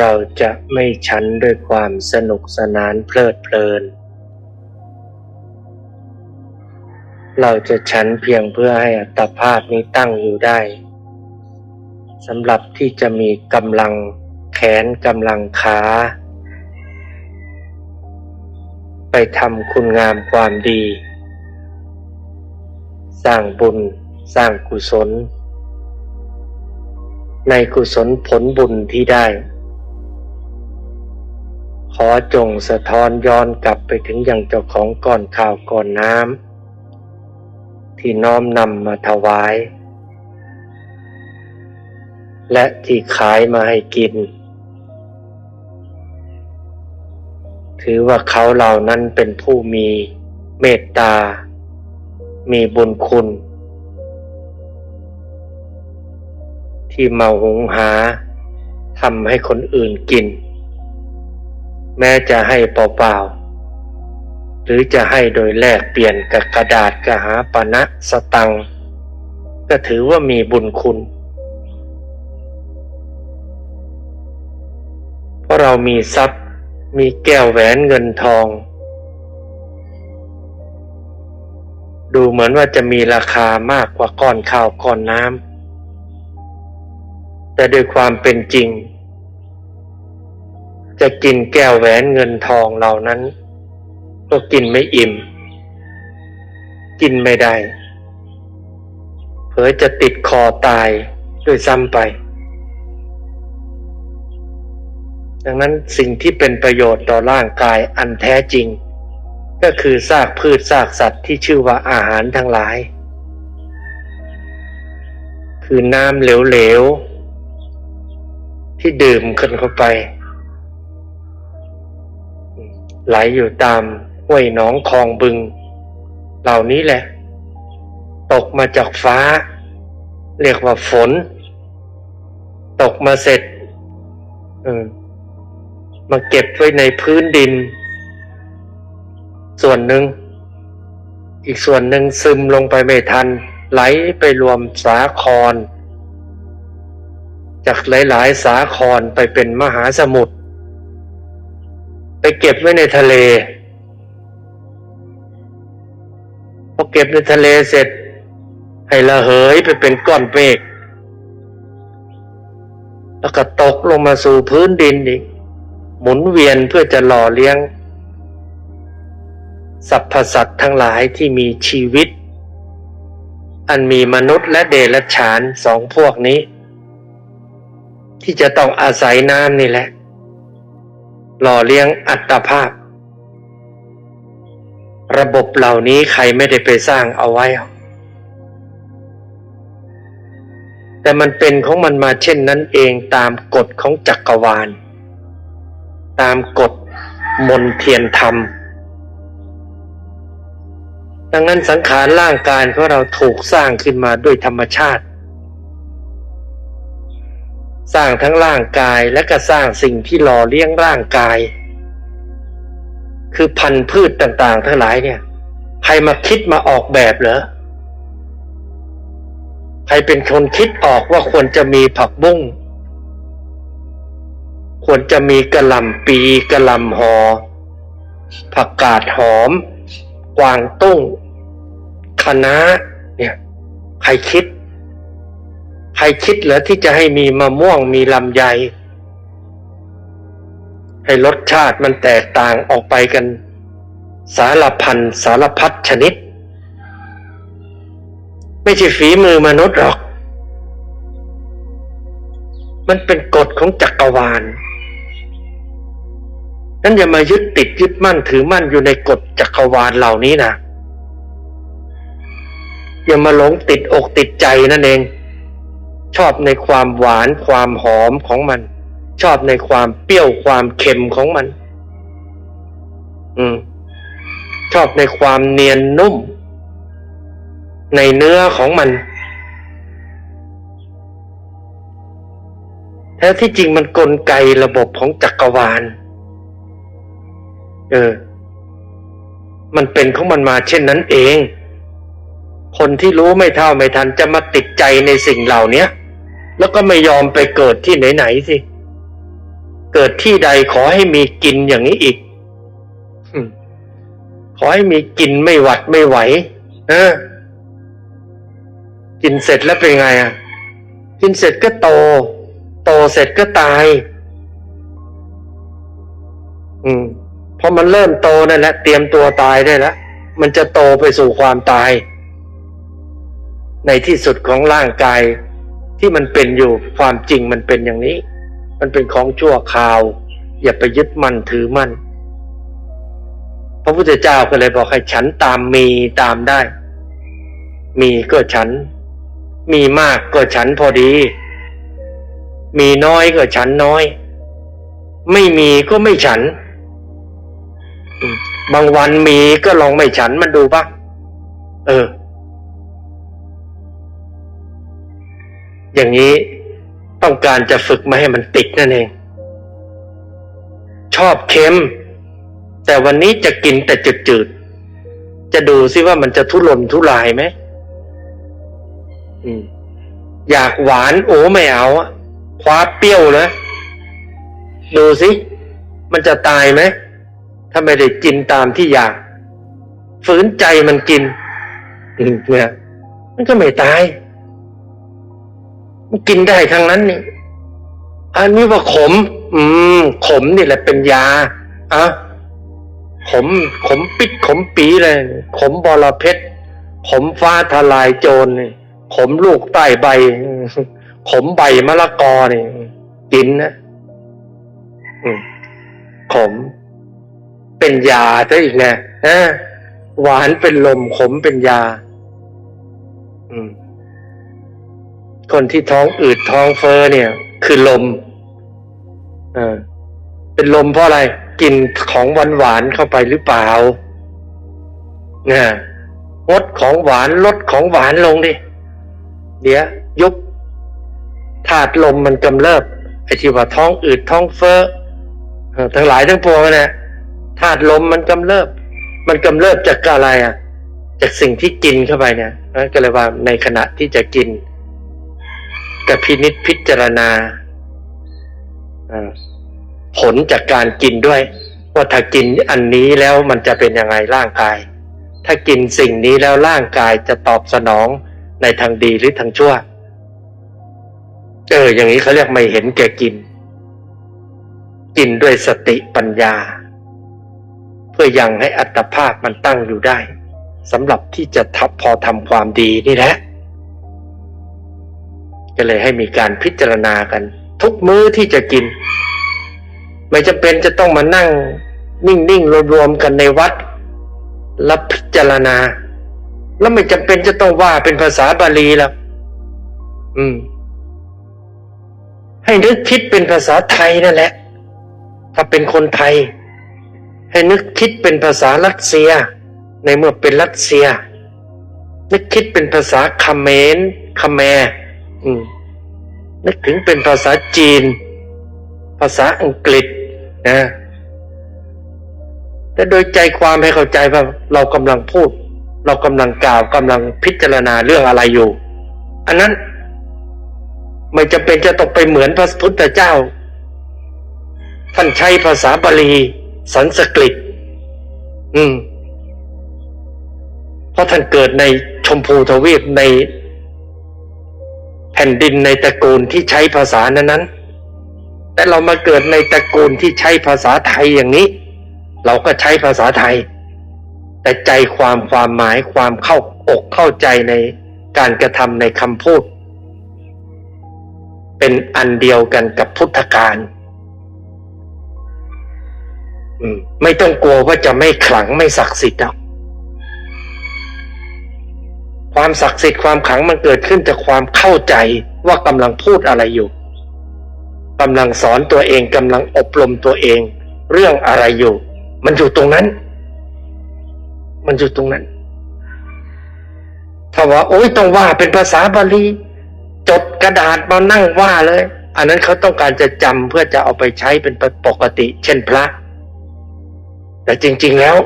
เราจะไม่ฉันด้วยความสนุกสนานเพลิดเพลิน เราจะฉันเพียงเพื่อให้อัตภาพนี้ตั้งอยู่ได้สำหรับที่จะมีกำลังแขนกำลังขา ไปทำคุณงามความดี สร้างบุญสร้างกุศล ในกุศลผลบุญที่ได้ ขอจงสะท้อนย้อนกลับไปถึงอย่างเจ้าของก่อนข่าวก่อนน้ำที่น้อมนำมาถวาย และที่ขายมาให้กิน ถือว่าเขาเหล่านั้นเป็นผู้มีเมตตา มีบุญคุณ ที่มาหุงหาทำให้คนอื่นกิน แม้จะให้เปล่าๆหรือจะให้โดยแลกเปลี่ยนกับกระดาษกะหาปณะสตังก็ถือว่ามีบุญคุณ เพราะเรามีทรัพย์มีแก้วแหวนเงินทอง ดูเหมือนว่าจะมีราคามากกว่าก้อนข้าวก้อนน้ำแต่โดยความเป็นจริง จะกินแก้วแหวนเงินทองเหล่านั้น ก็กินไม่อิ่ม กินไม่ได้ เผยจะติดคอตายด้วยซ้ำไป ดังนั้นสิ่งที่เป็นประโยชน์ต่อร่างกายอันแท้จริง ก็คือซากพืชซากสัตว์ที่ชื่อว่าอาหารทั้งหลาย คือน้ำเหลวๆที่ดื่มกันเข้าไป ไหลอยู่ตามห้วยหนองคลองบึง เหล่านี้แหละ ตกมาจากฟ้า เรียกว่าฝน ตกมาเสร็จมาเก็บไว้ในพื้นดิน ส่วนหนึ่ง อีกส่วนหนึ่งซึมลงไปไม่ทัน ไหลไปรวมสาคร จากหลาย ๆ สาครไปเป็นมหาสมุทร ไปเก็บไว้ในทะเลพอเก็บในทะเลเสร็จ ให้ระเหยไปเป็นก้อนเมฆแล้วก็ตกลงมาสู่พื้นดินอีก หมุนเวียนเพื่อจะหล่อเลี้ยงสรรพสัตว์ทั้งหลายที่มีชีวิต อันมีมนุษย์และเดรัจฉานสองพวกนี้ ที่จะต้องอาศัยน้ำนี่แหละ หล่อเลี้ยงอัตภาพ ระบบเหล่านี้ใครไม่ได้ไปสร้างเอาไว้ แต่มันเป็นของมันมาเช่นนั้นเองตามกฎของจักรวาล ตามกฎมนเทียนธรรม ดังนั้นสังขารร่างกายของเราถูกสร้างขึ้นมาด้วยธรรมชาติ สร้างทั้งร่างกายและก็สร้างสิ่งที่หล่อเลี้ยงร่างกาย คือพันธุ์พืชต่างๆ ทั้งหลายเนี่ย ใครมาคิดมาออกแบบเหรอใครเป็นคนคิดออกว่าควรจะมีผักบุ้งควรจะมีกระลำปีกระลำหอ ผักกาดหอม กวางตุ้งคะน้าเนี่ย ใครคิด ใครคิดเหรอที่จะให้มีมะม่วงมีลำไย ให้รสชาติมันแตกต่างออกไปกัน สารพันสารพัดชนิด ไม่ใช่ฝีมือมนุษย์หรอก มันเป็นกฎของจักรวาลนั้นอย่ามายึดติดยึดมั่นถือมั่นอยู่ในกฎจักรวาลเหล่านี้นะอย่ามาหลงติดอกติดใจนั่นเอง ชอบในความหวานความหอมของมัน ชอบในความเปรี้ยวความเค็มของมัน อืม ชอบในความเนียนนุ่ม ในเนื้อของมันแท้ที่จริงมันกลไกระบบของจักรวาล เออ มันเป็นของมันมาเช่นนั้นเอง คนที่รู้ไม่เท่าไม่ทันจะมาติดใจในสิ่งเหล่านี้ แล้วก็ไม่ยอมไปเกิดที่ไหนๆสิ เกิดที่ใดขอให้มีกินอย่างนี้อีก ขอให้มีกินไม่หวัดไม่ไหวเออกินเสร็จแล้วเป็นไงอะ กินเสร็จก็โต โตเสร็จก็ตาย อืมพอมันเริ่มโตนั่นแหละเตรียมตัวตายได้แล้วมันจะโตไปสู่ความตาย ในที่สุดของร่างกาย ที่มันเป็นอยู่ความจริงมันเป็นอย่างนี้ มันเป็นของชั่วคราว อย่าไปยึดมั่นถือมั่นพระพุทธเจ้าก็เลยบอกให้ฉันตามมีตามได้ มีก็ฉัน มีมากก็ฉันพอดี มีน้อยก็ฉันน้อย ไม่มีก็ไม่ฉัน บางวันมีก็ลองไม่ฉันมันดูบ้างเออ อย่างนี้ต้องการจะฝึกม่ให้มันติดนั่นเอง ชอบเค็ม แต่วันนี้จะกินแต่จืดๆ จะดูซิว่ามันจะทุรนทุรายไหมอยากหวานโอ้ไม่เอาอะคว้าเปรี้ยวเลยดูสิ มันจะตายไหม ถ้าไม่ได้กินตามที่อยากฝืนใจมันกินเนี่ยมันก็ไม่ตาย กินได้ทั้งนั้นนี่อันนี้ว่าขม อืม ขมนี่แหละเป็นยาอะขม ขมปิด ขมปีเลย ขมบอระเพ็ดขมฟ้าทลายโจรนี่ขมลูกใต้ใบ ขมใบมะละกอนี่กินนะขม เป็นยาซะอีกไงฮะหวานเป็นลมขมเป็นยา อืม คนที่ท้องอืดท้องเฟ้อเนี่ย คือลมเออเป็นลมเพราะอะไร กินของหวานหวานเข้าไปหรือเปล่าเนี่ยงดของหวานลดของหวานลงดิเดี๋ยวยุบธาตุลมมันกำเริบไอ้ที่ว่าท้องอืดท้องเฟ้อเออทั้งหลายทั้งปวงเนั่นแหละธาตุลมมันกำเริบ มันกำเริบจากอะไรอะ จากสิ่งที่กินเข้าไปเนี่ยก็เลยว่าในขณะที่จะกิน กับพินิษพิจารณาผลจากการกินด้วย ว่าถ้ากินอันนี้แล้วมันจะเป็นยังไงร่างกาย ถ้ากินสิ่งนี้แล้วร่างกายจะตอบสนองในทางดีหรือทางชั่ว เออ อย่างนี้เขาเรียกไม่เห็นแก่กิน กินด้วยสติปัญญา เพื่อยังให้อัตภาพมันตั้งอยู่ได้สำหรับที่จะทับพอทำความดีนี่แหละ ก็เลยให้มีการพิจารณากัน ทุกมื้อที่จะกิน ไม่จำเป็นจะต้องมานั่ง นิ่งๆรวมๆกันในวัดรับพิจารณา แล้วไม่จำเป็นจะต้องว่าเป็นภาษาบาลีแล้วอืม ให้นึกคิดเป็นภาษาไทยนั่นแหละ ถ้าเป็นคนไทย ให้นึกคิดเป็นภาษารัสเซีย ในเมื่อเป็นรัสเซีย นึกคิดเป็นภาษาคาเมรเขแมรอืม นึกถึงเป็นภาษาจีน ภาษาอังกฤษนะแต่โดยใจความให้เข้าใจว่าเรากำลังพูด เรากำลังกล่าวกำลังพิจารณาเรื่องอะไรอยู่ อันนั้น ไม่จำเป็นจะต้องไปเหมือนพระพุทธเจ้า ท่านใช้ภาษาบาลีสันสกฤต อืม เพราะท่านเกิดในชมพูทวีปใน แผ่นดินในตระกูลที่ใช้ภาษานั้นนั้นๆ แต่เรามาเกิดในตระกูลที่ใช้ภาษาไทยอย่างนี้ เราก็ใช้ภาษาไทย แต่ใจความความหมายความเข้าอกเข้าใจในการกระทำในคำพูด เป็นอันเดียวกันกับพุทธการไม่ต้องกลัวว่าจะไม่ขลังไม่ศักดิ์สิทธิ์หรอก ความศักดิ์สิทธิ์ความขลังมันเกิดขึ้นจากความเข้าใจว่ากำลังพูดอะไรอยู่กำลังสอนตัวเองกำลังอบรมตัวเอง เรื่องอะไรอยู่ มันอยู่ตรงนั้น มันอยู่ตรงนั้น ถ้าว่า โอ้ยต้องว่าเป็นภาษาบาลีจดกระดาษมานั่งว่าเลย อันนั้นเขาต้องการจะจำเพื่อจะเอาไปใช้เป็นปกติ เช่นพระ แต่จริง ๆแล้ว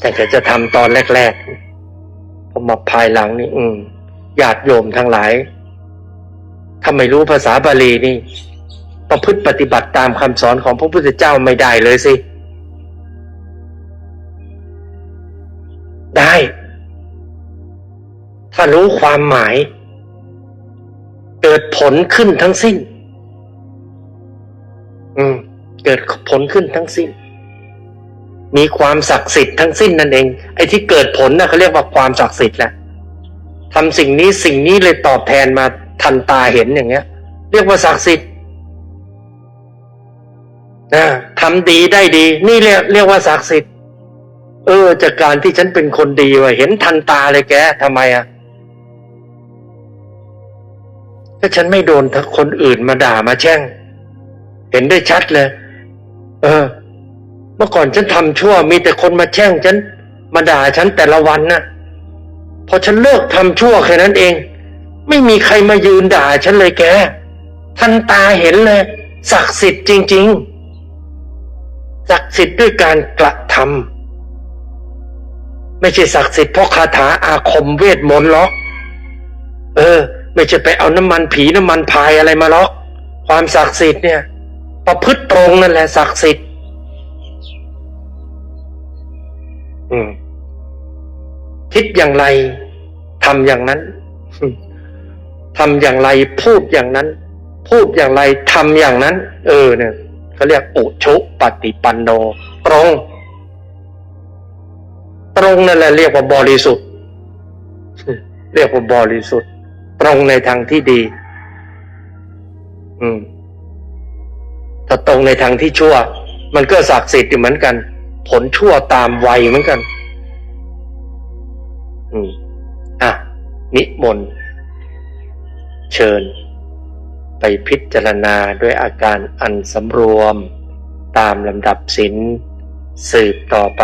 แต่จะทำตอนแรก ๆ พอมาภายหลังนี่ อืมญาติโยมทั้งหลายถ้าไม่รู้ภาษาบาลีนี่ ประพฤติปฏิบัติตามคำสอนของพระพุทธเจ้าไม่ได้เลยสิ ได้ ถ้ารู้ความหมาย เกิดผลขึ้นทั้งสิ้น อืม เกิดผลขึ้นทั้งสิ้น มีความศักดิ์สิทธิ์ทั้งสิ้นนั่นเอง ไอ้ที่เกิดผลนะเขาเรียกว่าความศักดิ์สิทธิ์แหละทำสิ่งนี้สิ่งนี้เลยตอบแทนมาทันตาเห็นอย่างเงี้ย เรียกว่าศักดิ์สิทธิ์นะทำดีได้ดี นี่เรียกเรียกว่าศักดิ์สิทธิ์เออ จากการที่ฉันเป็นคนดีว่ะเห็นทันตาเลยแกทำไมอะถ้าฉันไม่โดนคนอื่นมาด่ามาแช่ง เห็นได้ชัดเลย เออ มื่อก่อนฉันทำชั่วมีแต่คนมาแช่งฉันมาด่าฉันแต่ละวันน่ะพอฉันเลิกทำชั่วแค่นั้นเอง ไม่มีใครมายืนด่าฉันเลยแกทันตาเห็นเลยศักดิ์สิทธิ์จริง ๆศักดิ์สิทธิ์ด้วยการกระทำไม่ใช่ศักดิ์สิทธิ์เพราะคาถาอาคมเวทมนต์หรอกเออ ไม่ใช่ไปเอาน้ำมันผีน้ำมันพายอะไรมาหรอกความศักดิ์สิทธิ์เนี่ย ประพฤติตรงนั่นแหละศักดิ์สิทธิ์ อืม คิดอย่างไรทำอย่างนั้นทำอย่างไรพูดอย่างนั้น พูดอย่างไรทำอย่างนั้น เออ เนี่ยเขาเรียกอุชุปฏิปันโนตรง ตรงนั่นแหละเรียกว่าบริสุทธิ์เรียกว่าบริสุทธิ์ ตรงในทางที่ดี อืมถ้าตรงในทางที่ชั่ว มันก็ศักดิ์สิทธิ์อยู่เหมือนกัน ผลชั่วตามวัยเหมือนกัน อืมอะ นิมนต์เชิญ ไปพิจารณาด้วยอาการอันสำรวม ตามลำดับสินสืบต่อไป